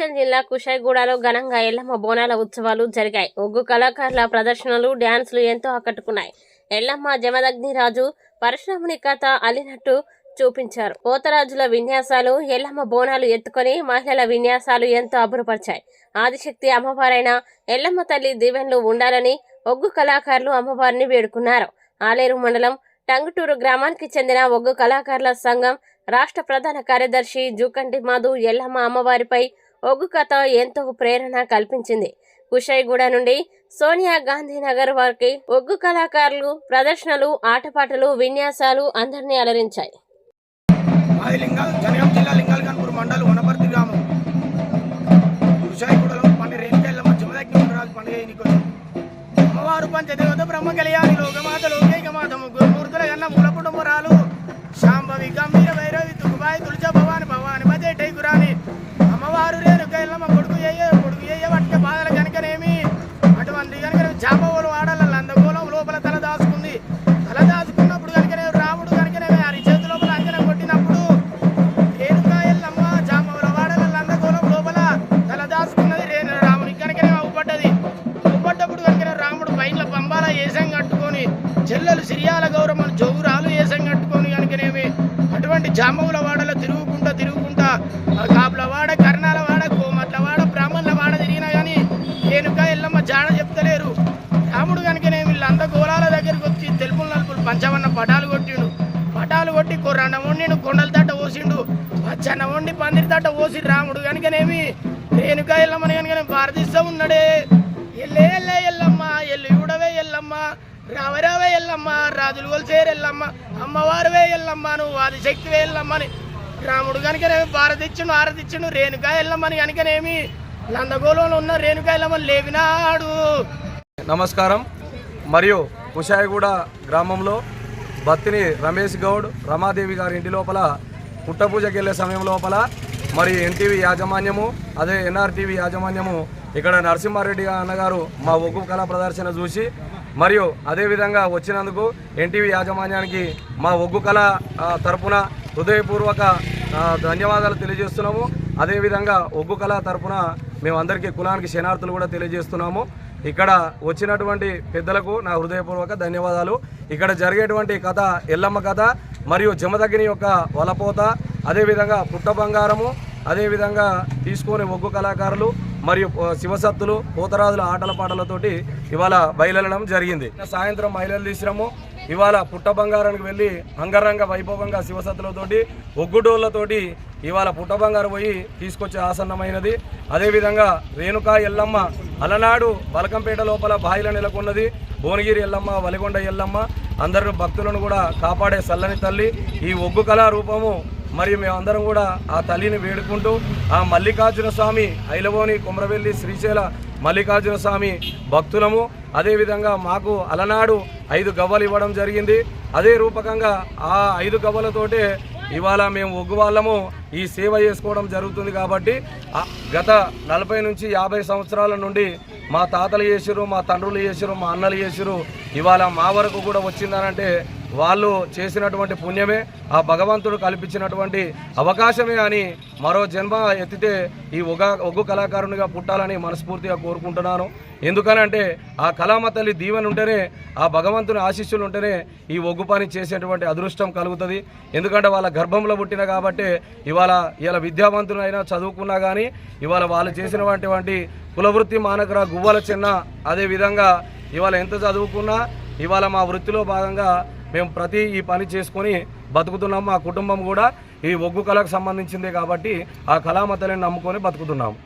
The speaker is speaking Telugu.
మేడ్చల్ జిల్లా కుషాయిగూడలో ఘనంగా ఎల్లమ్మ బోనాల ఉత్సవాలు జరిగాయి. ఒగ్గు కళాకారుల ప్రదర్శనలు డ్యాన్సులు ఎంతో ఆకట్టుకున్నాయి. ఎల్లమ్మ జమదగ్నిరాజు పరశురాముని కథ అల్లినట్టు చూపించారు. పోతరాజుల విన్యాసాలు ఎల్లమ్మ బోనాలు ఎత్తుకొని మహిళల విన్యాసాలు ఎంతో అబ్బురపరిచాయి. ఆదిశక్తి అమ్మవారైన ఎల్లమ్మ తల్లి దీవెన్లు ఉండాలని ఒగ్గు కళాకారులు అమ్మవారిని వేడుకున్నారు. ఆలేరు మండలం టంగుటూరు గ్రామానికి చెందిన ఒగ్గు కళాకారుల సంఘం రాష్ట్ర ప్రధాన కార్యదర్శి జూకంటి మాధు ఎల్లమ్మ అమ్మవారిపై ఒగ్గు కథ ఎంతో ప్రేరణ కల్పించింది. కుషాయిగూడ నుండి సోనియా గాంధీ నగర్ వారికి ఒగ్గు కళాకారులు ప్రదర్శనలు ఆటపాటలు విన్యాసాలు అందరినీ అలరించాయి. జిల్లా మండలం వనపర్తి గ్రామం. కుషాయిగూడలో పండుగ అమ్మవారు పంచదేవత బ్రహ్మ కళ్యాణి లోకమాత లోకైకమాత ముగ్గురు మూర్తుల కన్నా మూల కుటుంబరాలు. ఏసం కట్టుకొని చెల్లెలు సిరియాల గౌరమ్మను జోగురాలు ఏసం కట్టుకొని కనుకనేమి అటువంటి జాంబవుల వాడలో తిరుగుకుంటా తిరుగుకుంటా కాపుల వాడ కర్ణాల వాడ కోమట్ల వాడ బ్రాహ్మణుల వాడ తిరిగినా కానీ ఏనుక ఎల్లమ్మ జాడ చెప్తలేరు. రాముడు కనుకనే వీళ్ళంతా గోళాల దగ్గరికి వచ్చి తెలుపులు నలుపులు పంచవన్న పటాలు కొట్టిండు. పటాలు కొట్టి కొర్రన్న వండిండు కొండల తట పోసిండు పచ్చన్న వండి పందిరి తట ఓసి రాముడు కనుకనేమి రేణుకా ఎల్లమ్మని కనుక భారతిస్తూ ఉన్నాడే. రామరావే ఎల్లమ్మ రాజులు కొలిసేరు ఎల్లమ్మ అమ్మవారువే ఎల్లమ్మ నువ్వు ఆది శక్తివే ఎల్లమ్మని. రాముడు కనుకనేమి భారతిచ్చును ఆరతిచ్చును రేణుకా ఎల్లమ్మని కనుకనేమి లందగోళంలో ఉన్న రేణుకా ఎల్లమ్మని లేవినాడు నమస్కారం. మరియు కుషాయిగూడ గ్రామంలో భక్తిని రమేష్ గౌడ్ రమాదేవి గారి ఇంటి లోపల పుట్టపూజకి వెళ్ళే సమయం లోపల మరి ఎన్టీవీ యాజమాన్యము అదే ఎన్ఆర్టీవీ యాజమాన్యము ఇక్కడ నరసింహారెడ్డి అన్నగారు మా ఒగ్గు కళా ప్రదర్శన చూసి మరియు అదేవిధంగా వచ్చినందుకు ఎన్టీవీ యాజమాన్యానికి మా ఒగ్గు కళ తరపున హృదయపూర్వక ధన్యవాదాలు తెలియజేస్తున్నాము. అదేవిధంగా ఒగ్గు కళ తరపున మేమందరికీ కులానికి శనార్థులు కూడా తెలియజేస్తున్నాము. ఇక్కడ వచ్చినటువంటి పెద్దలకు నా హృదయపూర్వక ధన్యవాదాలు. ఇక్కడ జరిగేటువంటి కథ ఎల్లమ్మ కథ మరియు జమదగ్ని యొక్క వలపోత అదేవిధంగా పుట్ట బంగారము అదేవిధంగా తీసుకొని ఒగ్గు కళాకారులు మరియు శివసత్తులు పోతరాజుల ఆటల పాటలతోటి ఇవాళ బయలుదేరడం జరిగింది. సాయంత్రం బయలుదేరి తీసినాము ఇవాళ పుట్ట బంగారానికి వెళ్ళి అంగరంగ వైభవంగా శివసత్తులతోటి ఒగ్గుడోళ్ళతోటి ఇవాళ పుట్ట బంగారు పోయి తీసుకొచ్చే ఆసన్నమైనది. అదేవిధంగా రేణుకా ఎల్లమ్మ అలనాడు బలకంపేట లోపల బాయిల నెలకొన్నది. భువనగిరి ఎల్లమ్మ వలిగొండ ఎల్లమ్మ అందరు భక్తులను కూడా కాపాడే చల్లని తల్లి. ఈ ఒగ్గు కళారూపము రూపము మరియు మేమందరం కూడా ఆ తల్లిని వేడుకుంటూ ఆ మల్లికార్జున స్వామి ఐలవోని కుమ్రవెల్లి శ్రీశైల మల్లికార్జున స్వామి భక్తులము. అదేవిధంగా మాకు అలనాడు ఐదు గవ్వలు ఇవ్వడం జరిగింది. అదే రూపకంగా ఆ ఐదు గవ్వలతోటే ఇవాళ మేము ఒగ్గు వాళ్ళము. ఈ సేవ చేసుకోవడం జరుగుతుంది కాబట్టి గత నలభై నుంచి యాభై సంవత్సరాల నుండి మా తాతలు చేసిరు మా తండ్రులు చేసిరు మా అన్నలు చేసిరు ఇవాళ మా వరకు కూడా వచ్చిందనంటే వాళ్ళు చేసినటువంటి పుణ్యమే ఆ భగవంతుడు కల్పించినటువంటి అవకాశమే అని మరో జన్మ ఎత్తితే ఈ ఒగ ఒగ్గు కళాకారునిగా పుట్టాలని మనస్ఫూర్తిగా కోరుకుంటున్నాను. ఎందుకనంటే ఆ కళామ తల్లి దీవెన ఉంటేనే ఆ భగవంతుని ఆశీస్సులు ఉంటేనే ఈ ఒగ్గు పని చేసేటువంటి అదృష్టం కలుగుతుంది. ఎందుకంటే వాళ్ళ గర్భంలో పుట్టిన కాబట్టి ఇవాళ ఇలా విద్యావంతులైనా చదువుకున్నా కానీ ఇవాళ వాళ్ళు చేసినటువంటి కులవృత్తి మానకర గువ్వల చిన్న అదేవిధంగా ఇవాళ ఎంత చదువుకున్నా ఇవాళ మా వృత్తిలో భాగంగా మేము ప్రతి ఈ పని చేసుకొని బతుకుతున్నాము మా కుటుంబం కూడా ఈ ఒగ్గు కళకు సంబంధించిందే కాబట్టి ఆ కళామతలని నమ్ముకొని బతుకుతున్నాము